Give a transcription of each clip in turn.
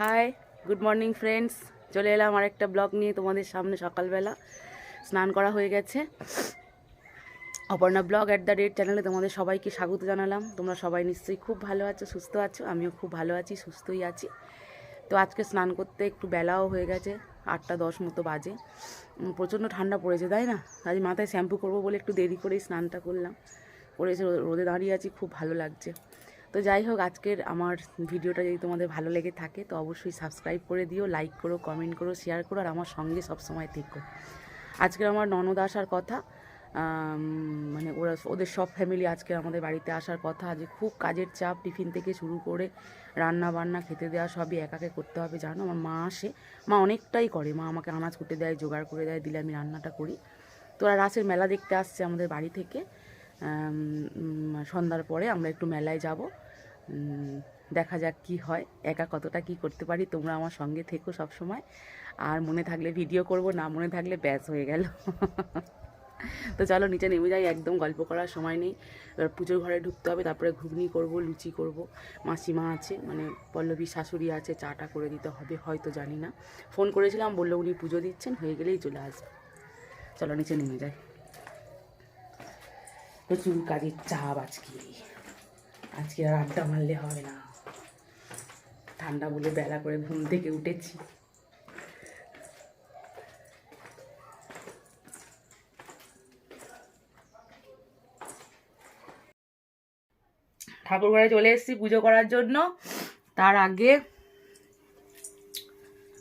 Hi good morning friends চলে এলাম আর একটা ব্লগ নিয়ে তোমাদের সামনে সকালবেলা। স্নান করা হয়ে গেছে। Aparna blog at the rate চ্যানেলে তোমাদের সবাইকে স্বাগত জানালাম। তোমরা সবাই নিশ্চয়ই খুব ভালো আছো, সুস্থ আছো? আমিও খুব ভালো আছি, সুস্থই আছি। তো আজকে স্নান করতে একটু বেলাও হয়ে গেছে, আটটা দশ মতো বাজে। প্রচণ্ড ঠান্ডা পড়েছে, তাই না? আজ মাথায় শ্যাম্পু করব বলে একটু দেরি করেই স্নানটা করলাম। করেছে, রোদে দাঁড়িয়ে আছি, খুব ভালো লাগছে। তো যাই হোক, আজকের আমার ভিডিওটা যদি তোমাদের ভালো লেগে থাকে, তো অবশ্যই সাবস্ক্রাইব করে দিও লাইক করো কমেন্ট করো শেয়ার করো, আর আমার সঙ্গে সবসময় থেকো। আজকের আমার ননদ আসার কথা মানে ওরা, ওদের সব ফ্যামিলি আজকে আমাদের বাড়িতে আসার কথা, আজকে খুব কাজের চাপ, টিফিন থেকে শুরু করে রান্না বান্না খেতে দেওয়া সবই একাকে করতে হবে, জানো? আমার মা আসে, মা অনেকটাই করে, মা আমাকে আনাজ কুটে দেয়, জোগাড় করে দেয়, দিলে আমি রান্নাটা করি। তো ওরা রাসের মেলা দেখতে আসছে আমাদের বাড়ি থেকে সন্ধ্যার পরে আমরা একটু মেলায় যাব। দেখা যাক কি হয়, একা কতটা কি করতে পারি, তোমরা আমার সঙ্গে থেকো সব সময়। আর মনে থাকলে ভিডিও করব, না মনে থাকলে ব্যাস হয়ে গেল। তো চলো, নিচে নেমে যাই, একদম গল্প করার সময় নেই। এবার পুজোর ঘরে ঢুকতে হবে, তারপরে ঘুগনি করব, লুচি করব। মাসিমা আছে মানে পল্লবী শাশুড়ি আছে, চাটা করে দিতে হবে, হয়তো জানি না। ফোন করেছিলাম, বলল উনি পুজো দিচ্ছেন, হয়ে গেলেই চলে আসবে। চলো, নিচে নেমে যাই। প্রচুর কাজের চাপ আজকে। আজকে আর আড্ডা মারলে হবে না। ঠান্ডা বলে বেলা করে ঘুম থেকে উঠেছি। ঠাকুর ঘরে চলে এসেছি পুজো করার জন্য। তার আগে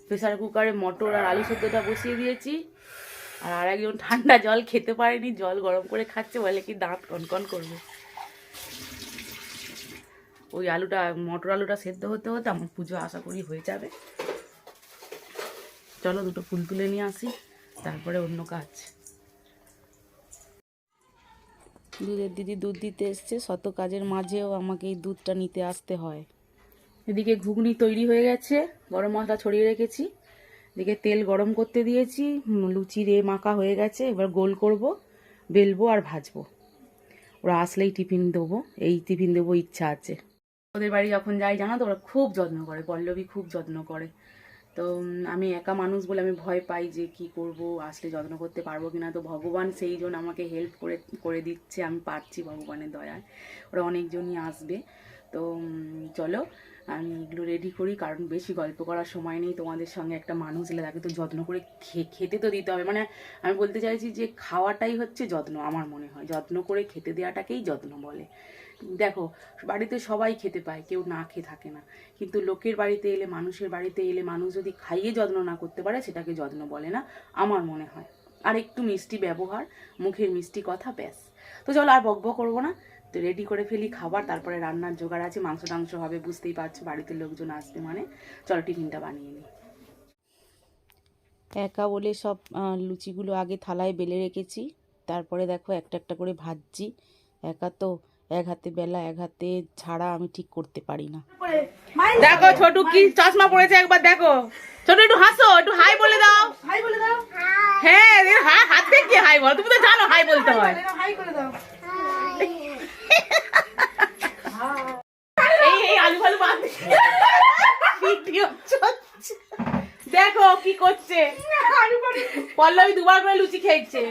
প্রেসার কুকারে মটর আর আলু সেদ্ধটা বসিয়ে দিয়েছি। আর আর একজন ঠান্ডা জল খেতে পারেনি, জল গরম করে খাচ্ছে, বলে কি দাঁত কনকন করবে। ওই আলুটা, মটর আলুটা সেদ্ধ হতে হতে আমার পুজো আশা করি হয়ে যাবে। চলো দুটো ফুল তুলে নিয়ে আসি, তারপরে অন্য কাজ। দুধের দিদি দুধ দিতে এসছে, শত কাজের মাঝেও আমাকে এই দুধটা নিতে আসতে হয়। এদিকে ঘুগনি তৈরি হয়ে গেছে, গরম মশলা ছড়িয়ে রেখেছি। এদিকে তেল গরম করতে দিয়েছি লুচি রে মাখা হয়ে গেছে, এবার গোল করব, বেলবো আর ভাজবো। ওরা আসলেই টিফিন দেবো, এই টিফিন দেবো ইচ্ছা আছে। ওদের বাড়ি যখন যাই, জানো তো, ওরা খুব যত্ন করে, পল্লবী খুব যত্ন করে। তো আমি একা মানুষ বলে আমি ভয় পাই যে কি করব, আসলে যত্ন করতে পারব কিনা। তো ভগবান সেই জন্য আমাকে হেল্প করে করে দিচ্ছে, আমি পারছি ভগবানের দয়ায়। ওরা অনেকজনই আসবে। তো চলো, আমি এগুলো রেডি করি, কারণ বেশি গল্প করার সময় নেই, তোমাদের সঙ্গে একটা মানুষ এলে তাকে তো যত্ন করে খেতে তো দিতে হবে। মানে আমি বলতে চাইছি যে খাওয়াটাই হচ্ছে যত্ন, আমার মনে হয়। যত্ন করে খেতে দেওয়াটাকেই যত্ন বলে। দেখো, বাড়িতে সবাই খেতে পায়, কেউ না খেয়ে থাকে না। কিন্তু লোকের বাড়িতে এলে, মানুষের বাড়িতে এলে, মানুষ যদি খাইয়ে যত্ন না করতে পারে, সেটাকে যত্ন বলে না, আমার মনে হয়। আর একটু মিষ্টি ব্যবহার, মুখের মিষ্টি কথা, ব্যাস। তো চলো, আর বক বক করব না। তো রেডি করে ফেলি খাবার তারপরে রান্নার জোগাড় আছে মাংস টাংস হবে বুঝতেই পারছ বাড়িতে লোকজন আসবে মানে। চলো টিফিনটা বানিয়ে নিই। একা বলে সব লুচিগুলো আগে থালায় বেলে রেখেছি তারপরে দেখো একটা একটা করে ভাজছি। একা তো এক হাতে বেলা এক হাতে ছাড়া আমি ঠিক করতে পারি না। দেখো ছোটু কি চশমা পড়েছে একবার দেখো। ছোট একটু হাসো একটু হাই বলে দাও। হাই বলে দাও। হ্যাঁ হাত দিয়ে হাই বলো? তুমি তো জানো হাই বলতে হয়। হাই করে দাও এই এই আলু ফালু বাদ ভিডিও চলছে দেখো কি করছে পল্লবী দুবার করে লুচি খেয়েছে।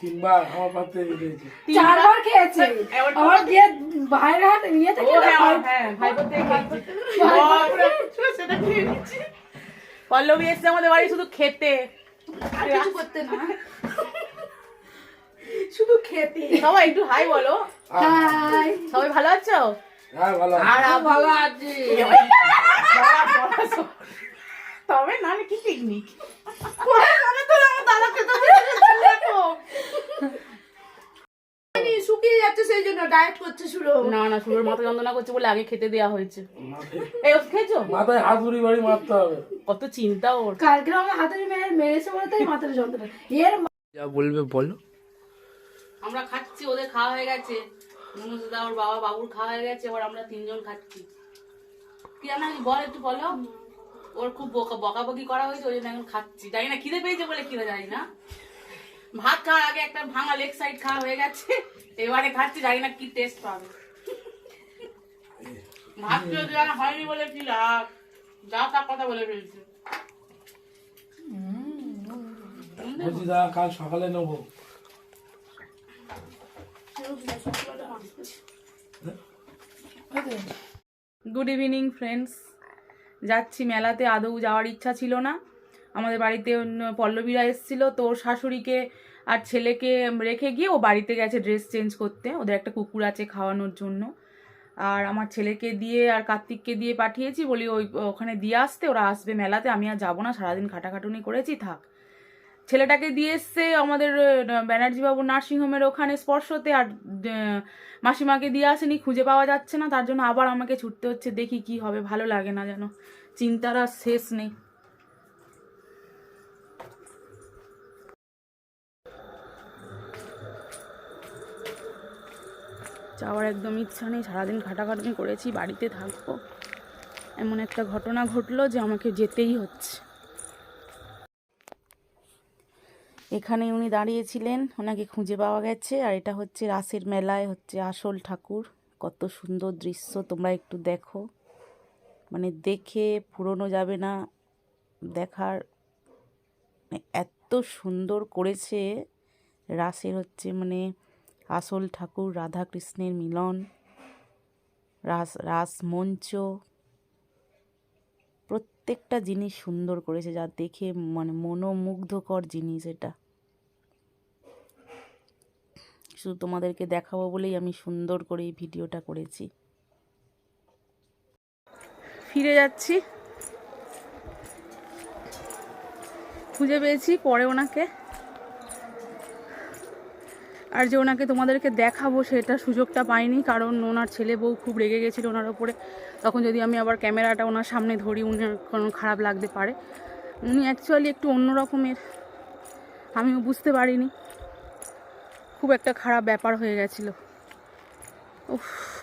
তিনবার আমার পাতে দিয়েছে চারবার খেয়েছে। আমার দিয়ে বাইরে হাত নিয়ে থেকে হ্যাঁ হ্যাঁ ভাই করতে সেটা খেয়ে নিচ্ছে। পল্লবী এসছে আমাদের বাড়ি শুধু খেতে। আর কিছু করতে না। শুধু খেতে। সবাই একটু হাই বলো। হাই। সবাই ভালো আছো? হ্যাঁ ভালো আর ভালো আছি। তবে না কি পিকনিক শুকিয়ে যাচ্ছে সেই জন্য ডায়েট করছে না না মাথা যন্ত্রণা করছে বলে আগে খেতে দেওয়া হয়েছে। এই খেয়েছো? মাথায় হাতুড়ি বাড়ি মারতে হবে। কত চিন্তা ওর। কালকে আমার হাতের মেরে মেরেছে বলে তাই মাথার যন্ত্রণা। এর যা বলবে বলো। আমরা খাচ্ছি ওদের খাওয়া হয়ে গেছে। ওর বাবা বাবুর খাওয়া হয়ে গেছে এবার আমরা তিনজন খাচ্ছি। কি জানা বল একটু বলো। ওর খুব বকা বকাবকি করা হয়েছে ওই জন্য এখন খাচ্ছি। জানি না খিদে পেয়েছে বলে খিদে জানি না। ভাত খাওয়ার আগে একটা ভাঙা লেগ সাইড খাওয়া হয়ে গেছে এবারে খাচ্ছি জানি না কি টেস্ট পাবে। ভাত যদি জানা হয়নি বলে কি লাভ? যা তার কথা বলে ফেলছি। বলছি দাদা কাল সকালে নেব। গুড ইভিনিং ফ্রেন্ডস যাচ্ছি মেলাতে, আদৌ যাওয়ার ইচ্ছা ছিল না। আমাদের বাড়িতে পল্লবীরা এসেছিল, তো শাশুড়িকে আর ছেলেকে রেখে গিয়ে ও বাড়িতে গেছে ড্রেস চেঞ্জ করতে। ওদের একটা কুকুর আছে খাওয়ানোর জন্য। আর আমার ছেলেকে দিয়ে আর কার্তিককে দিয়ে পাঠিয়েছি, বলি ওই, ওখানে দিয়ে আসতে, ওরা আসবে মেলাতে, আমি আর যাব না, সারাদিন খাটাখাটুনি করেছি, থাক। ছেলেটাকে দিয়ে এসছে আমাদের ব্যানার্জিবাবু নার্সিংহোমের ওখানে স্পর্শতে আর মাসিমাকে দিয়ে আসেনি, খুঁজে পাওয়া যাচ্ছে না, তার জন্য আবার আমাকে ছুটতে হচ্ছে, দেখি কি হবে, ভালো লাগে না যেন। চিন্তার আর শেষ নেই। যাওয়ার একদম ইচ্ছা নেই, সারাদিন খাটাখাটুনি করেছি, বাড়িতে থাকব। এমন একটা ঘটনা ঘটলো যে আমাকে যেতেই হচ্ছে। এখানে উনি দাঁড়িয়েছিলেন, ওনাকে খুঁজে পাওয়া গেছে, আর এটা হচ্ছে রাসের মেলায় হচ্ছে আসল ঠাকুর। কত সুন্দর দৃশ্য, তোমরা একটু দেখো। মানে দেখে পুরনো যাবে না, দেখার মানে এত সুন্দর করেছে রাসের হচ্ছে মানে আসল ঠাকুর রাধাকৃষ্ণের মিলন, রাস রাস মঞ্চ। প্রত্যেকটা জিনিস সুন্দর করেছে যা দেখে মানে মনোমুগ্ধকর জিনিস এটা। শুধু তোমাদেরকে দেখাবো বলেই আমি সুন্দর করে এই ভিডিওটা করেছি। ফিরে যাচ্ছি। খুঁজে পেয়েছি পরে ওনাকে। আর যে ওনাকে তোমাদেরকে দেখাবো সেটা সুযোগটা পাইনি, কারণ ওনার ছেলে বউ খুব রেগে গেছিল ওনার ওপরে তখন যদি আমি আবার ক্যামেরাটা ওনার সামনে ধরি, উনি কোনো খারাপ লাগতে পারে। উনি অ্যাকচুয়ালি একটু অন্য রকমের। আমিও বুঝতে পারিনি। খুব একটা খারাপ ব্যাপার হয়ে গেছিল। উফ।